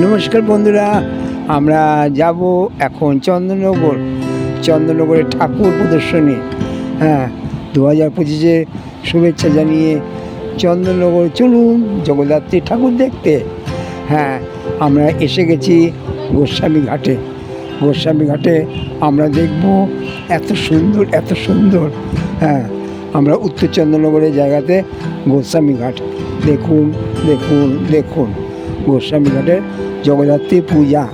নমস্কার বন্ধুরা, আমরা যাব এখন চন্দননগর চন্দননগরের ঠাকুর প্রদর্শনী। হ্যাঁ দু হাজার পঁচিশে শুভেচ্ছা জানিয়ে চন্দননগর চলুন জগদ্ধাত্রী ঠাকুর দেখতে। হ্যাঁ আমরা এসে গেছি গোস্বামী ঘাটে। গোস্বামী ঘাটে আমরা দেখব এত সুন্দর এত সুন্দর। হ্যাঁ আমরা উত্তর চন্দ্রনগরের জায়গাতে গোস্বামী ঘাট। দেখুন দেখুন দেখুন। গোস্বামী ঘাটের জগদ্ধাত্রী পূজা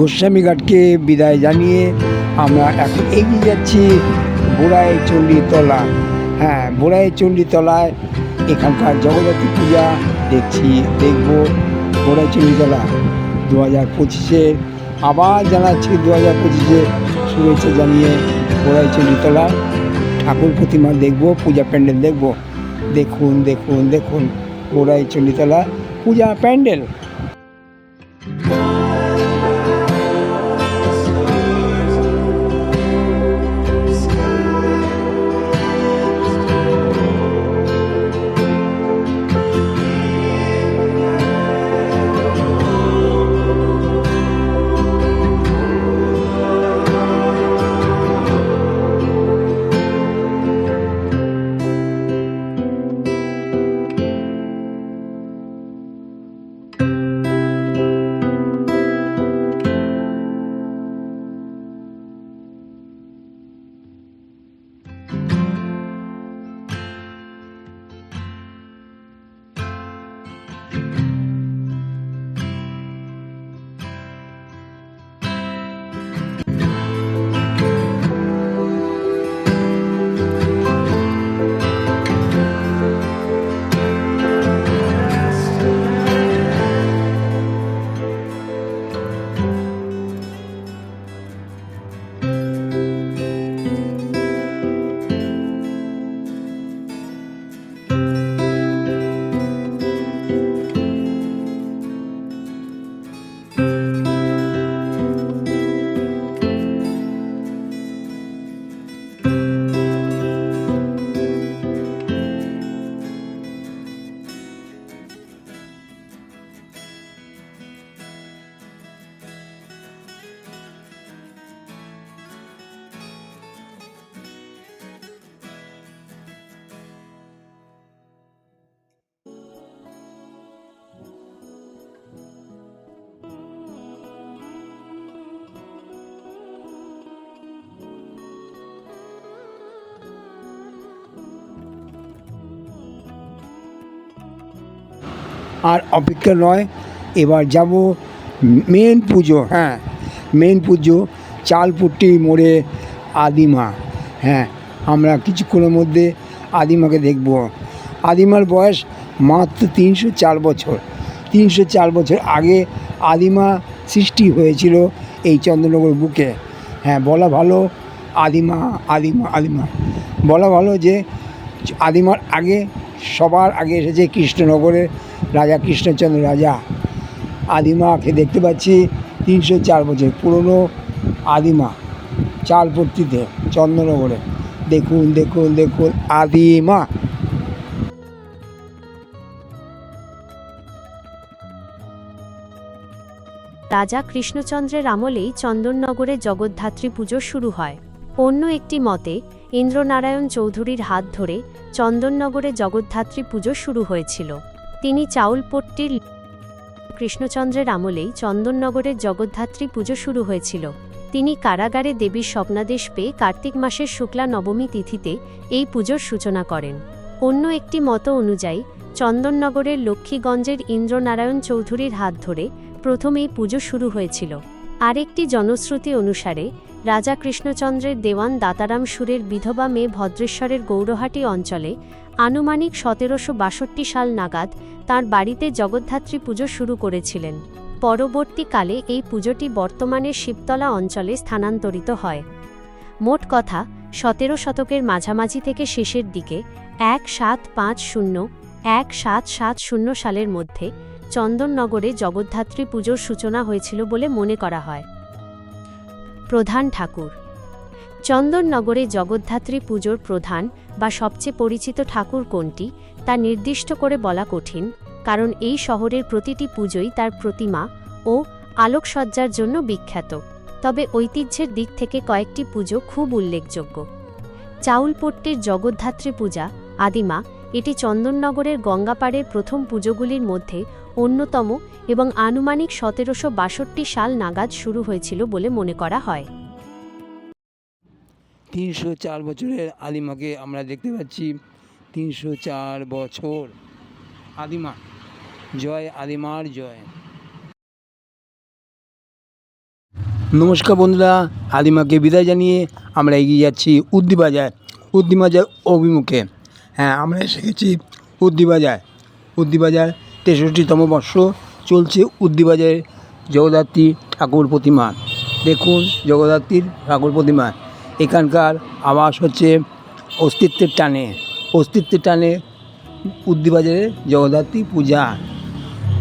গোস্বামী ঘাটকে বিদায় জানিয়ে আমরা এখন এগিয়ে যাচ্ছি বোড়াই চণ্ডীতলা হ্যাঁ বোড়াই চণ্ডীতলায় এখানকার জগদ্ধাত্রী পূজা দেখছি, দেখব বোড়াই চণ্ডীতলা দু হাজার পঁচিশে আবার জানাচ্ছি দু হাজার পঁচিশে শুভেচ্ছা জানিয়ে বোড়াই চণ্ডীতলা ঠাকুর প্রতিমা দেখব, পূজা প্যান্ডেল দেখব। দেখুন দেখুন দেখুন বোড়াই চণ্ডীতলা পূজা প্যান্ডেল। আর অপেক্ষা নয়, এবার যাব মেন পুজো হ্যাঁ মেন পুজো, চালপুট্টি মোড়ে আদিমা হ্যাঁ আমরা কিছুক্ষণের মধ্যে আদিমাকে দেখব। আদিমার বয়স মাত্র তিনশো চার বছর। তিনশো চার বছর আগে আদিমা সৃষ্টি হয়েছিল এই চন্দ্রনগর বুকে। হ্যাঁ বলা ভালো আদিমা আদিমা আদিমা। বলা ভালো যে আদিমার আগে, সবার আগে এসেছে কৃষ্ণনগরের রাজা, কৃষ্ণচন্দ্র রাজা আদিমাকে দেখতে পাচ্ছি তিনশো চার বছর পুরনো আদিমা চালপট্টিতে, চন্দ্রনগরে। দেখুন দেখুন দেখুন, আদিমা। রাজা কৃষ্ণচন্দ্রের আমলেই চন্দননগরে জগদ্ধাত্রী পুজো শুরু হয়। অন্য একটি মতে, ইন্দ্রনারায়ণ চৌধুরীর হাত ধরে চন্দননগরে জগদ্ধাত্রী পুজো শুরু হয়েছিল। তিনি চাউলপট্টির কৃষ্ণচন্দ্রের আমলেই চন্দননগরের জগদ্ধাত্রী পুজো শুরু হয়েছিল। তিনি কারাগারে দেবীর স্বপ্নাদেশ পেয়ে কার্তিক মাসের শুক্লা নবমী তিথিতে এই পুজোর সূচনা করেন। অন্য একটি মত অনুযায়ী, চন্দননগরের লক্ষ্মীগঞ্জের ইন্দ্রনারায়ণ চৌধুরীর হাত ধরে প্রথম এই পুজো শুরু হয়েছিল। আরেকটি জনশ্রুতি অনুসারে, রাজা কৃষ্ণচন্দ্রের দেওয়ান দাতারাম সুরের বিধবা মেয়ে ভদ্রেশ্বরের গৌরহাটি অঞ্চলে আনুমানিক সতেরোশো বাষট্টি সাল নাগাদ তার বাড়িতে জগদ্ধাত্রী পুজো শুরু করেছিলেন। পরবর্তীকালে এই পুজোটি বর্তমানে শিবতলা অঞ্চলে স্থানান্তরিত হয়। মোট কথা, সতেরো শতকের মাঝামাঝি থেকে শেষের দিকে এক সাত পাঁচ শূন্য, এক সাত সাত শূন্য সালের মধ্যে চন্দননগরে জগদ্ধাত্রী পুজোর সূচনা হয়েছিল বলে মনে করা হয়। প্রধান ঠাকুর চন্দননগরে জগদ্ধাত্রী পুজোর প্রধান বা সবচেয়ে পরিচিত ঠাকুর কোনটি, তা নির্দিষ্ট করে বলা কঠিন, কারণ এই শহরের প্রতিটি পুজোই তার প্রতিমা ও আলোকসজ্জার জন্য বিখ্যাত। তবে ঐতিহ্যের দিক থেকে কয়েকটি পুজো খুব উল্লেখযোগ্য। চাউলপট্টির জগদ্ধাত্রী পূজা, আদিমা, এটি চন্দননগরের গঙ্গাপাড়ের প্রথম পুজোগুলির মধ্যে অন্যতম এবং আনুমানিক সতেরোশো বাষট্টি সাল নাগাদ শুরু হয়েছিল বলে মনে করা হয়। তিনশো চার বছরের আদিমাকে আমরা দেখতে পাচ্ছি। তিনশো চার বছর আদিমা। জয় আদিমার জয়। নমস্কার বন্ধুরা, আদিমাকে বিদায় জানিয়ে আমরা এগিয়ে যাচ্ছি উদ্দিবাজার উদ্দিবাজার অভিমুখে। হ্যাঁ আমরা এসে গেছি উদ্দিবাজার উদ্দিবাজার তেষট্টিতম বর্ষ, চলছে উদ্দিবাজারের জগদ্ধাত্রী ঠাকুর প্রতিমা। দেখুন জগদ্ধাত্রীর ঠাকুর প্রতিমা। এখানকার আবাস হচ্ছে অস্তিত্বের টানে। অস্তিত্বের টানে উদ্দিবাজারে জগদ্ধাত্রী পূজা।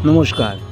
নমস্কার।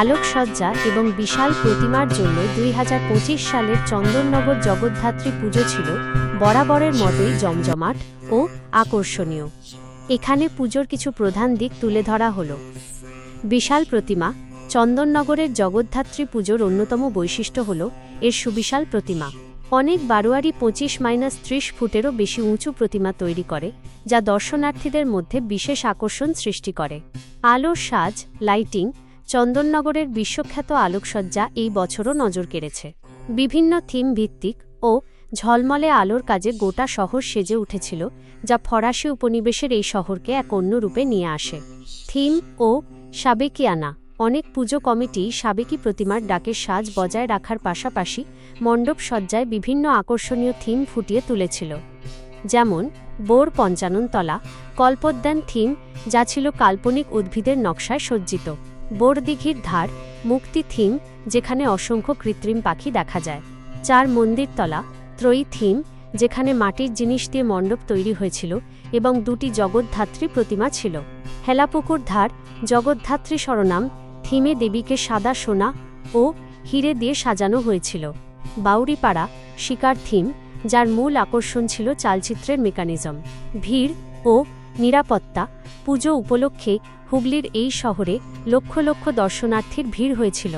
আলোকসজ্জা এবং বিশাল প্রতিমার জন্য দুই হাজার পঁচিশ সালের চন্দননগর জগদ্ধাত্রী পুজো ছিল বরাবরের মতোই জমজমাট ও আকর্ষণীয়। এখানে পুজোর কিছু প্রধান দিক তুলে ধরা হল। বিশাল প্রতিমা, চন্দননগরের জগদ্ধাত্রী পুজোর অন্যতম বৈশিষ্ট্য হল এর সুবিশাল প্রতিমা। অনেক বারোয়ারি পঁচিশ মাইনাস ত্রিশ ফুটেরও বেশি উঁচু প্রতিমা তৈরি করে, যা দর্শনার্থীদের মধ্যে বিশেষ আকর্ষণ সৃষ্টি করে। আলোর সাজ, লাইটিং চন্দননগরের বিশ্বখ্যাত আলোকসজ্জা এই বছরও নজর কেড়েছে। বিভিন্ন থিম ভিত্তিক ও ঝলমলে আলোর কাজে গোটা শহর সেজে উঠেছিল, যা ফরাসি উপনিবেশের এই শহরকে এক অন্য রূপে নিয়ে আসে। থিম ও সাবেকিয়ানা, অনেক পুজো কমিটি সাবেকি প্রতিমার ডাকের সাজ বজায় রাখার পাশাপাশি মণ্ডপ সজ্জায় বিভিন্ন আকর্ষণীয় থিম ফুটিয়ে তুলেছিল। যেমন, বোর পঞ্চাননতলা, কল্পোদ্যান থিম, যা ছিল কাল্পনিক উদ্ভিদের নকশায় সজ্জিত। বোরদিঘির ধার, মুক্তি থিম, যেখানে অসংখ্য কৃত্রিম পাখি দেখা যায়। চার মন্দিরতলা ত্রয়ী থিম, যেখানে মাটির জিনিস দিয়ে মণ্ডপ তৈরি হয়েছিল এবং দুটি জগদ্ধাত্রী প্রতিমা ছিল। হেলাপুকুর ধার, জগদ্ধাত্রী সরনাম থিমে দেবীকে সাদা সোনা ও হিরে দিয়ে সাজানো হয়েছিল। বাউরিপাড়া শিকার থিম, যার মূল আকর্ষণ ছিল চালচিত্রের মেকানিজম। ভিড় ও নিরাপত্তা, পুজো উপলক্ষে হুগলির এই শহরে লক্ষ লক্ষ দর্শনার্থীর ভিড় হয়েছিল।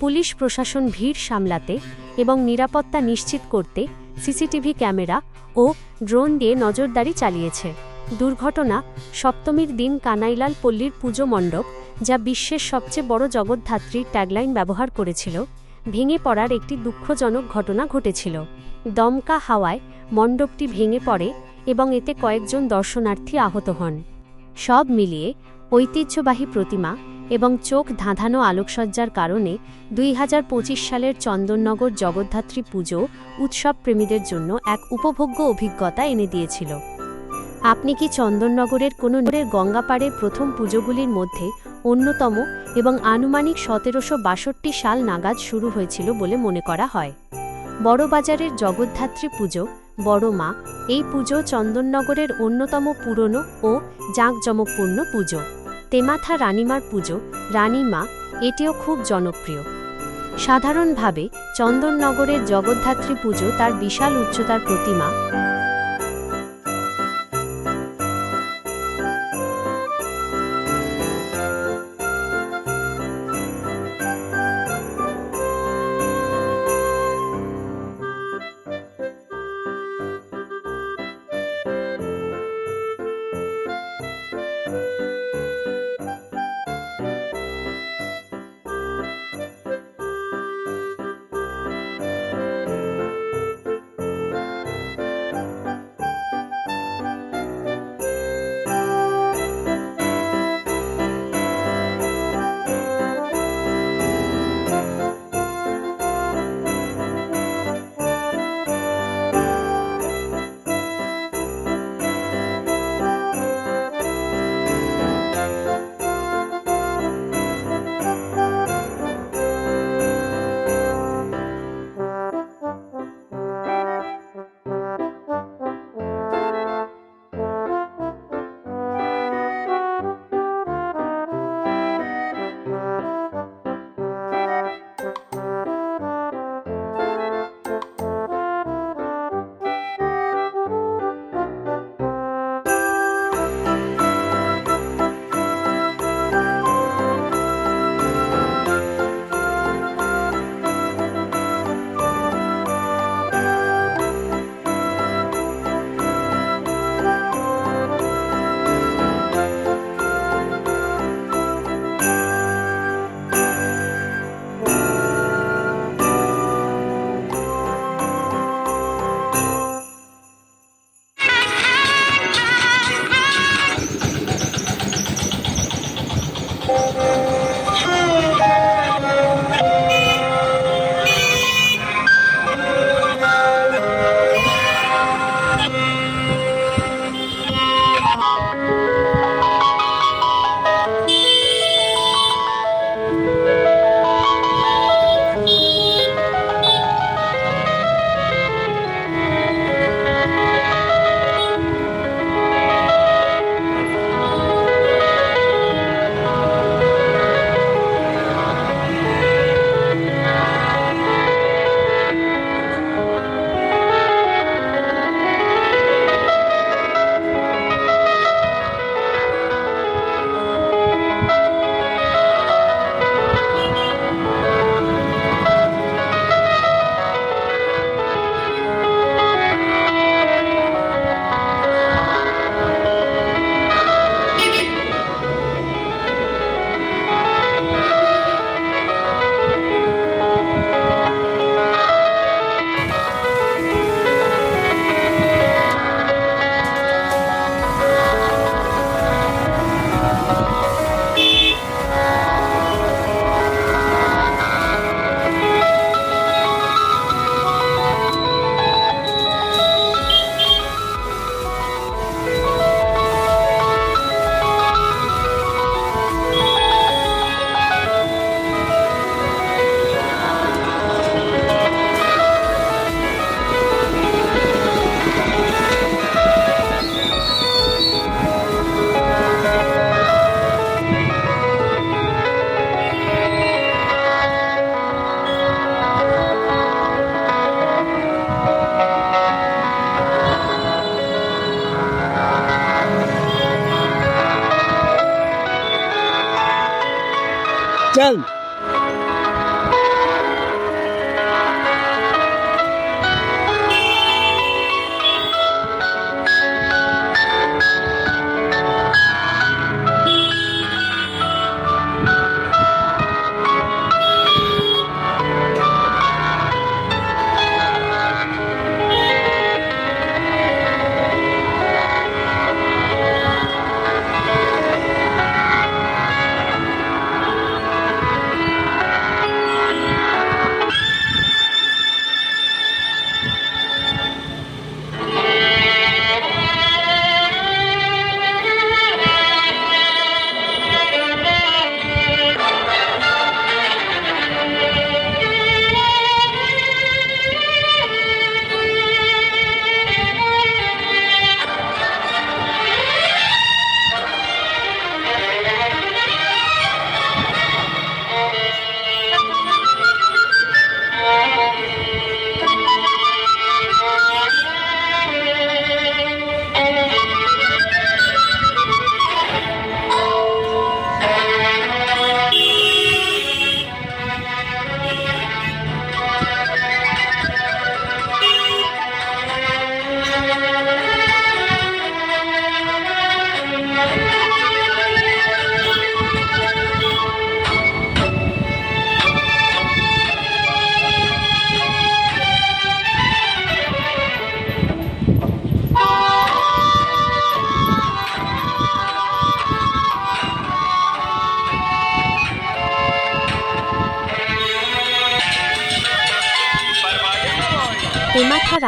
পুলিশ প্রশাসন ভিড় সামলাতে এবং নিরাপত্তা নিশ্চিত করতে সিসিটিভি ক্যামেরা ও ড্রোন দিয়ে নজরদারি চালিয়েছে। দুর্ঘটনা সপ্তমীর দিন কানাইলাল পল্লীর পুজো মণ্ডপ, যা বিশ্বের সবচেয়ে বড় জগদ্ধাত্রীর ট্যাগলাইন ব্যবহার করেছিল, ভেঙে পড়ার একটি দুঃখজনক ঘটনা ঘটেছিল। দমকা হাওয়ায় মণ্ডপটি ভেঙে পড়ে এবং এতে কয়েকজন দর্শনার্থী আহত হন। সব মিলিয়ে ঐতিহ্যবাহী প্রতিমা এবং চোখ ধাঁধানো আলোকসজ্জার কারণে দুই হাজার পঁচিশ সালের চন্দননগর জগদ্ধাত্রী পুজো উৎসব প্রেমীদের জন্য এক উপভোগ্য অভিজ্ঞতা এনে দিয়েছিল। আপনি কি চন্দননগরের কোনো গঙ্গাপাড়ের প্রথম পুজোগুলির মধ্যে অন্যতম এবং আনুমানিক সতেরোশো বাষট্টি সাল নাগাদ শুরু হয়েছিল বলে মনে করা হয়? বড়বাজারের জগদ্ধাত্রী পুজো, বড় মা, এই পুজো চন্দননগরের অন্যতম পুরনো ও জাঁকজমকপূর্ণ পুজো। তেমাথা রানিমার পুজো রানীমা এটিও খুব জনপ্রিয়। সাধারণভাবে চন্দননগরের জগদ্ধাত্রী পুজো তার বিশাল উচ্চতার প্রতিমা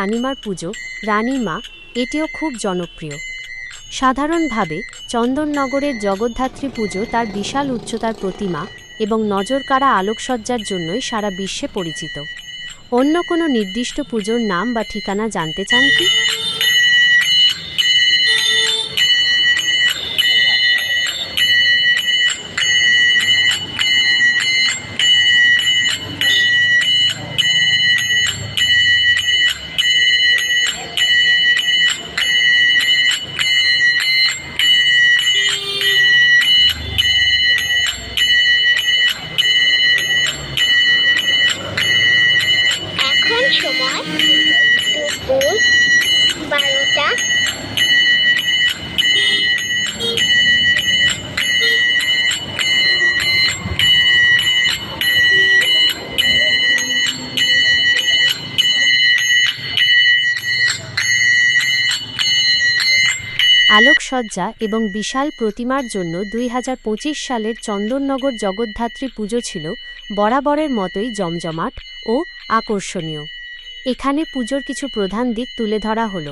রানীমার পুজো, রানীমা, এটিও খুব জনপ্রিয়। সাধারণভাবে চন্দননগরের জগদ্ধাত্রী পুজো তার বিশাল উচ্চতার প্রতিমা এবং নজরকাড়া আলোকসজ্জার জন্যই সারা বিশ্বে পরিচিত। অন্য কোনো নির্দিষ্ট পুজোর নাম বা ঠিকানা জানতে চান কি? আলোকসজ্জা এবং বিশাল প্রতিমার জন্য দুই হাজার পঁচিশ সালের চন্দননগর জগদ্ধাত্রী পুজো ছিল বরাবরের মতোই জমজমাট ও আকর্ষণীয়। এখানে পুজোর কিছু প্রধান দিক তুলে ধরা হল।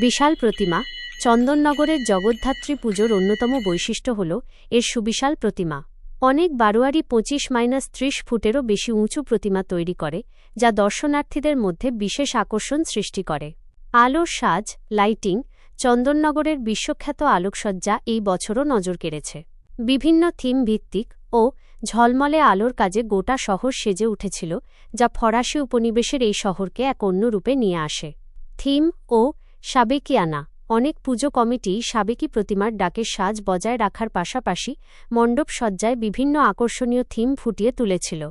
বিশাল প্রতিমা, চন্দননগরের জগদ্ধাত্রী পুজোর অন্যতম বৈশিষ্ট্য হল এর সুবিশাল প্রতিমা। অনেক বারোয়ারি পঁচিশ মাইনাস ত্রিশ ফুটেরও বেশি উঁচু প্রতিমা তৈরি করে, যা দর্শনার্থীদের মধ্যে বিশেষ আকর্ষণ সৃষ্টি করে। আলোর সাজ, লাইটিং চন্দননগরের বিশ্বখ্যাত আলোকসজ্জা এই বছরও নজর কেড়েছে। বিভিন্ন থিম ভিত্তিক ও ঝলমলে আলোর কাজে গোটা শহর সেজে উঠেছিল, যা ফরাসি উপনিবেশের এই শহরকে এক অন্য রূপে নিয়ে আসে। থিম ও সাবেকিয়ানা, অনেক পুজো কমিটি সাবেকি প্রতিমার ডাকে সাজ বজায় রাখার পাশাপাশি মণ্ডপ সজ্জায় বিভিন্ন আকর্ষণীয় থিম ফুটিয়ে তুলেছিল।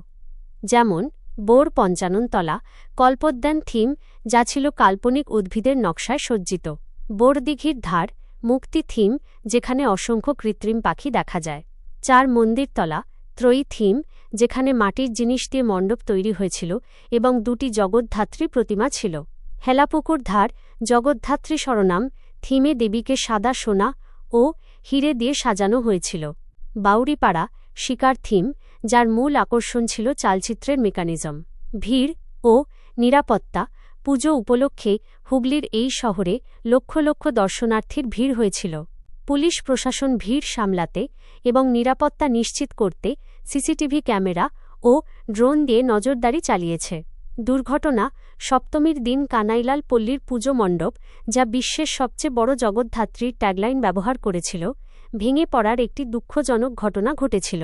যেমন, বোর পঞ্চাননতলা, কল্পোদ্যান থিম, যা ছিল কাল্পনিক উদ্ভিদের নকশায় সজ্জিত। বোরদিঘির ধার, মুক্তি থিম, যেখানে অসংখ্য কৃত্রিম পাখি দেখা যায়। চার মন্দিরতলা, ত্রয়ী থিম, যেখানে মাটির জিনিস দিয়ে মণ্ডপ তৈরি হয়েছিল এবং দুটি জগদ্ধাত্রী প্রতিমা ছিল। হেলাপুকুর ধার, জগদ্ধাত্রী সরনাম থিমে দেবীকে সাদা সোনা ও হিরে দিয়ে সাজানো হয়েছিল। বাউরিপাড়া শিকার থিম, যার মূল আকর্ষণ ছিল চালচিত্রের মেকানিজম। ভিড় ও নিরাপত্তা পুজো উপলক্ষে হুগলির এই শহরে লক্ষ লক্ষ দর্শনার্থীর ভিড় হয়েছিল। পুলিশ প্রশাসন ভিড় সামলাতে এবং নিরাপত্তা নিশ্চিত করতে সিসিটিভি ক্যামেরা ও ড্রোন দিয়ে নজরদারি চালিয়েছে। দুর্ঘটনা সপ্তমীর দিন কানাইলাল পল্লীর পুজো মণ্ডপ, যা বিশ্বের সবচেয়ে বড় জগদ্ধাত্রীর ট্যাগলাইন ব্যবহার করেছিল, ভেঙে পড়ার একটি দুঃখজনক ঘটনা ঘটেছিল।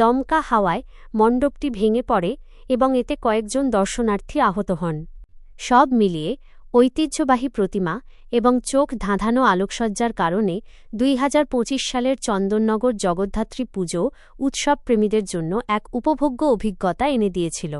দমকা হাওয়ায় মণ্ডপটি ভেঙে পড়ে এবং এতে কয়েকজন দর্শনার্থী আহত হন। সব মিলিয়ে ঐতিহ্যবাহী প্রতিমা এবং চোখ ধাঁধানো আলোকসজ্জার কারণে দুই হাজার পঁচিশ সালের চন্দননগর জগদ্ধাত্রী পুজো উৎসবপ্রেমীদের জন্য এক উপভোগ্য অভিজ্ঞতা এনে দিয়েছিল।